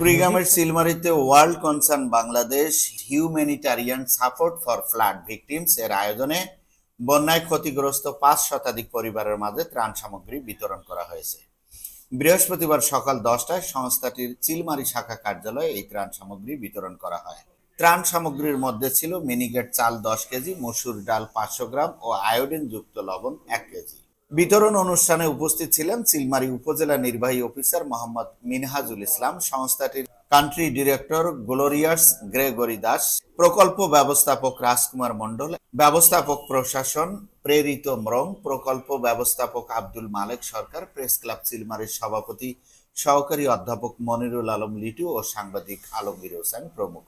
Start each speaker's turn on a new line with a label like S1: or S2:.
S1: কুড়িগ্রামের সিলমারিতে world concern Bangladesh humanitarian support for flood victims এর আয়োজনে বন্যায় ক্ষতিগ্রস্ত পাঁচ শতাধিক পরিবারের মাঝে ত্রাণ সামগ্রী বিতরণ করা হয়েছে। বৃহস্পতিবার সকাল দশটায় সংস্থাটির চিলমারি শাখা কার্যালয়ে এই ত্রাণ সামগ্রী বিতরণ করা হয়। ত্রাণ সামগ্রীর মধ্যে ছিল মিনিকেট চাল দশ কেজি, মসুর ডাল পাঁচশো গ্রাম ও আয়োডিন যুক্ত লবণ এক কেজি। বিতরণ অনুষ্ঠানে উপস্থিত ছিলেন চিলমারি উপজেলা নির্বাহী অফিসার মোহাম্মদ মিনহাজুল ইসলাম, সংস্থাটির country director glorious Gregory Das, প্রকল্প ব্যবস্থাপক রাজকুমার মন্ডল ব্যবস্থাপক প্রশাসন প্রেরিত মরং, প্রকল্প ব্যবস্থাপক আব্দুল মালেক সরকার, প্রেস ক্লাব চিলমারির সভাপতি সহকারী অধ্যাপক মনিরুল আলম লিটু ও সাংবাদিক আলমগীর হোসেন প্রমুখ।